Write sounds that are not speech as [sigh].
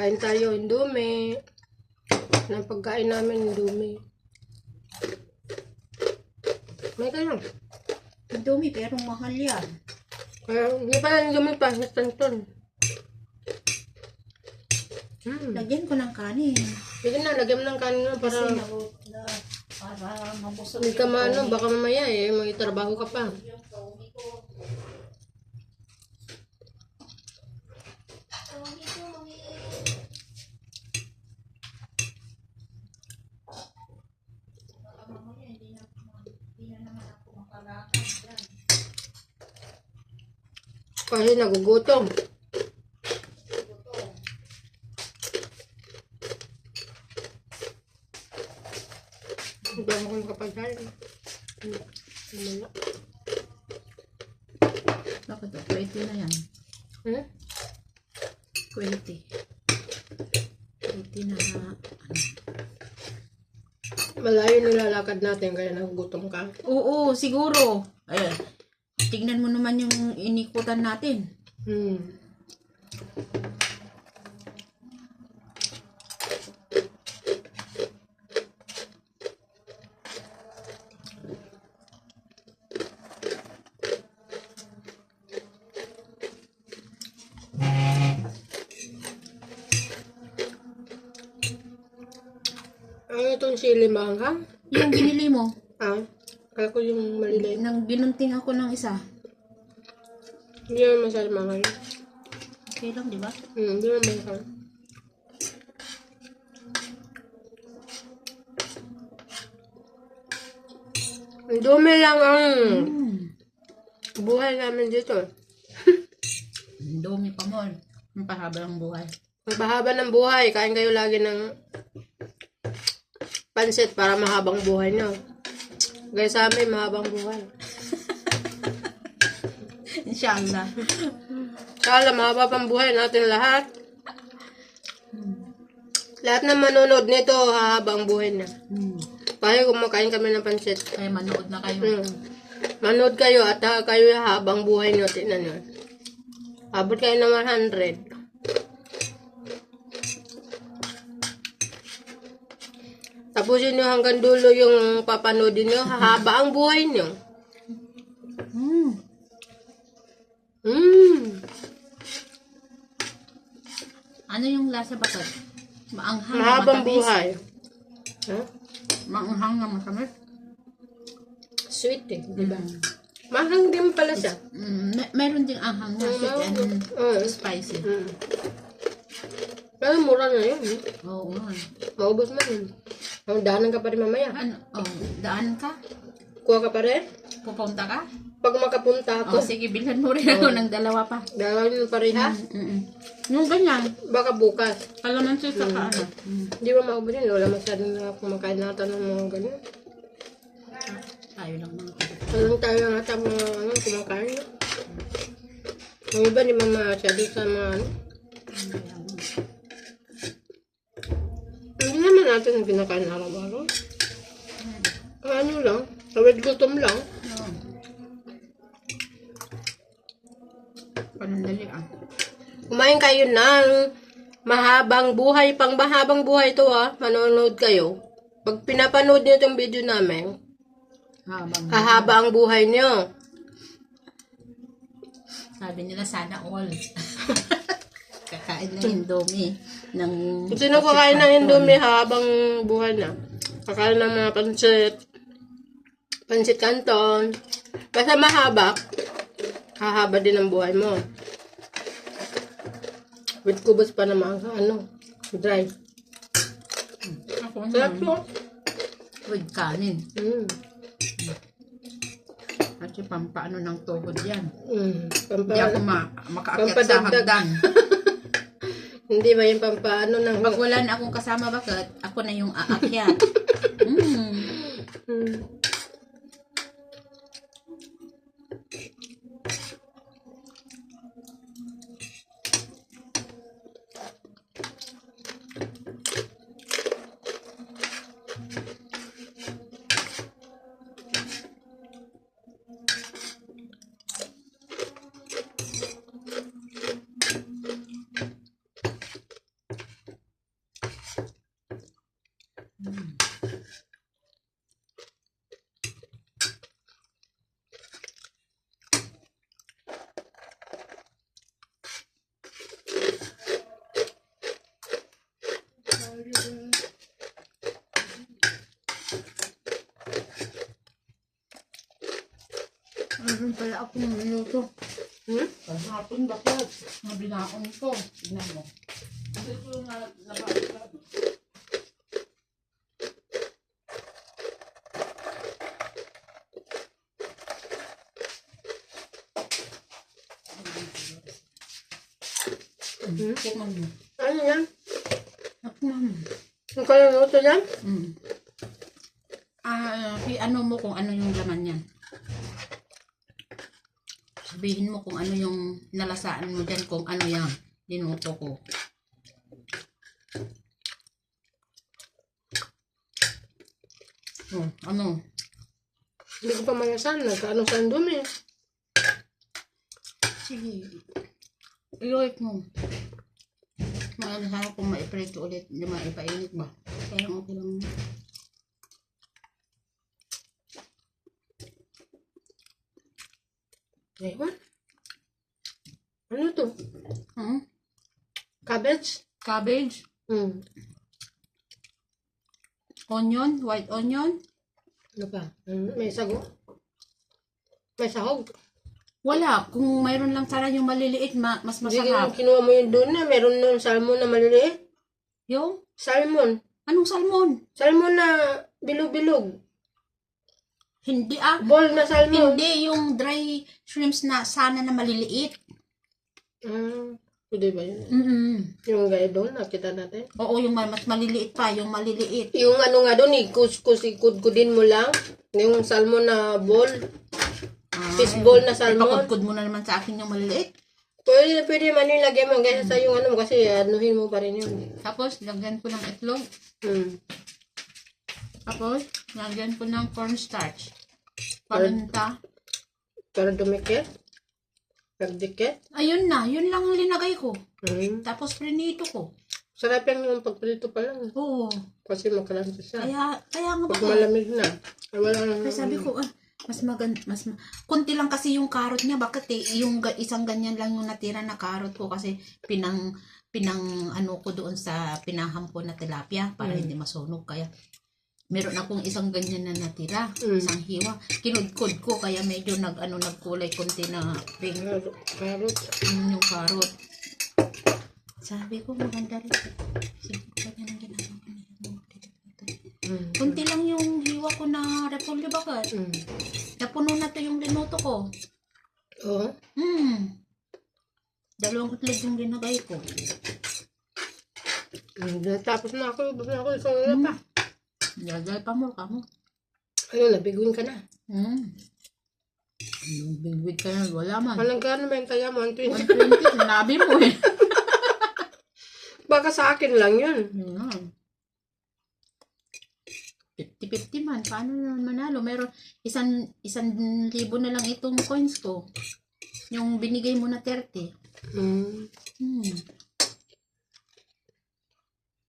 Kain tayo, Indomie. Ng pagkain namin, Indomie. May kayo. Dumi, pero mahal yan. Kaya, hindi pa na Indomie pa. Nastanton. Hmm. Lagyan ko ng kanin. Sige na, lagyan mo ng kanin na para Kasi na, para mabusog hindi ka maano. Baka mamaya eh, may trabaho ka pa. yung dumi ko. Dumi, dumi. Baka mamaya hindi na, hindi na naman ako makalakad dyan. Kasi nagugutom. Ako makapagkain. Hmm. Wala. Bakit? 20 na yan. Hmm? 20. 20 na na. Malayo nilalakad natin kaya nagugutom ka. Oo, siguro. Eh, tignan mo naman yung inikutan natin. Hmm. Ano itong sili manghang? Yung binili mo, Ah, kaya ko yung maliliit. nang binunting ako ng isa. Hindi naman masyadong manghang. Okay lang, di ba? Hmm, hindi naman manghang. Ang dumi lang ang Hmm. buhay namin dito. Ang dumi pa mo. Ang pahaba ng buhay. Magpahaba ng buhay, kain kayo lagi ng pansit para mahabang buhay nyo. Gaya sa amin, mahabang buhay. [laughs] Inshallah. Kala, mahaba pang buhay natin lahat. Lahat na manonood nito, hahabang buhay na. Hmm. Kaya kumakain kami ng pansit. Kaya manood na kayo. Hmm. Manood kayo at ha, kayo habang buhay nyo. Tingnan nyo. Abot kayo ng 100. Tapusin nyo hanggang dulo yung papanoodin nyo. Hahaba ang buhay nyo. Hmm. Hmm. Ano yung lasa ba ito? Maanghang na Mahabang matamis. buhay. Ha? Maanghang na matamis. Sweet eh, di ba? Mm. Mahang din pala siya. Mm, me- meron ding anghang na sweet and Mm. spicy. Mm. Pero mura na yun. eh. Oo nga. Maubos man yun. Ang daanan ka pa rin mamaya. Ano? Oh, daan ka? Kuha ka pa rin. Pupunta ka? Pag makapunta Oh, ako, sige, bilhan mo rin ako ng dalawa pa. dalawa yung pareha. Mm-mm. Yung ganyan, Baka bukas. kalamansi sa ano. Mm. Di ba maubos yun? Wala masyadong na kumakain nata ng mga ganyan. Tayo lang mga kapatid. Walang tayo nga ata mga ano, kumakain. Ang iba di ba masyado sa mga ano. Naman natin kinakain araw-araw. Ang ano lang, tawid gutom lang. Panandali ah. Kumain kayo ng mahabang buhay, pang mahabang buhay to ah. Manonood kayo. Pag pinapanood niyo itong video namin, Habang hahaba ang buhay niyo. sabi nila sana all. [laughs] Kakain ng indomie. Ng Kung sino kakain ng Indomie, habang buhay na. Kakain ng mga pansit, pansit canton. Basta mahaba, hahaba din ang buhay mo. With kubos pa naman, ano, dry. Ako Sarap naman. yun. With kanin. Mm. At yung pampaano ng tuhod yan. Mm. Hindi ako Pampa, ma makaakyat sa Pampadagdag. hagdan. [laughs] hindi ba yung pampaano ng... Pag wala na akong kasama, bakit? Ako na yung aakyat. [laughs] mm. Meron pala akong minuto. Hmm? Hapon bakit? Nabinaon ko. Tingnan mo. Kasi ito na nabasa. Hmm? Tingnan mo. Ano yan? Mo. Ang kaluluto yan? Mm. Ah, i- ano mo kung ano yung laman yan. Sabihin mo kung ano yung nalasaan mo dyan, kung ano yan. Dinuto ko. Oh, ano? Hindi ko pa malasan. Nagkaano sa dumi. Sige. Iloit mo. Maano sana kung maiprito ulit, hindi maipainit ba? Kaya okay lang. Ewan. Ano to? Hmm? Cabbage? Cabbage, Hmm. onion, white onion. Ano pa? Hmm, May sago? May sahog? Wala. Kung mayroon lang sana yung maliliit, ma- mas Hindi masarap. kinuha mo yun doon na. Meron nun salmon na maliliit. Yung? Salmon. Anong salmon? Salmon na bilog-bilog. Hindi ah. Ball na salmon. Hindi, yung dry shrimps na sana na maliliit. Ah, pwede ba yun? Mm Yung gaya doon, nakita natin. Oo, yung ma- mas maliliit pa, yung maliliit. Yung ano nga doon, ikus-kus, ikudkudin mo lang. Yung salmon na ball. Ah, Fishball na salmon. Ipakudkod mo na naman sa akin yung maliliit. Pwede, pwede man yung lagyan mo. Kaya sa yung ano mo, kasi anuhin mo pa rin yun. Tapos, lagyan ko ng itlog. Hmm. Tapos, lagyan ko ng cornstarch. Paminta. Para dumikit. Pagdikit. Ayun na, yun lang ang linagay ko. Hmm. Tapos, prinito ko. Sarap yan yung pagprito pa lang. Oo. Kasi makalanta siya. Kaya, kaya nga ba? Pag malamig na. Ay, wala nang... Kaya sabi ko, ah, mas maganda, mas, ma- konti lang kasi yung carrot niya. Bakit eh, yung isang ganyan lang yung natira na carrot ko kasi pinang, pinang ano ko doon sa pinahampo na tilapia para Mm. hindi masunog. Kaya, meron akong isang ganyan na natira, Mm. isang hiwa. Kinudkod ko, kaya medyo nag, ano, nagkulay konti na pink Carrot. Mm, yung carrot. Sabi ko, maganda rin. Sige, ganyan ang ginagawa. Hmm. Kunti lang yung hiwa ko na repolyo bakit? Hmm. Napuno na to yung linuto ko. Oo. Hmm. Dalawang itlog yung linagay ko. Hmm. Tapos na ako. Na ako. Ikaw na pa. Nilagay pa mo, kamo. Ano, nabiguin ka na. Hmm. Yung bigwig ka na, wala man. Walang gano'n ba yung taya mo? 120. 120, sinabi mo eh. [laughs] Baka sa akin lang yun. Nga. 50-50 man. Paano naman manalo? Meron isang, isang libo na lang itong coins ko. Yung binigay mo na 30. Hmm. Hmm.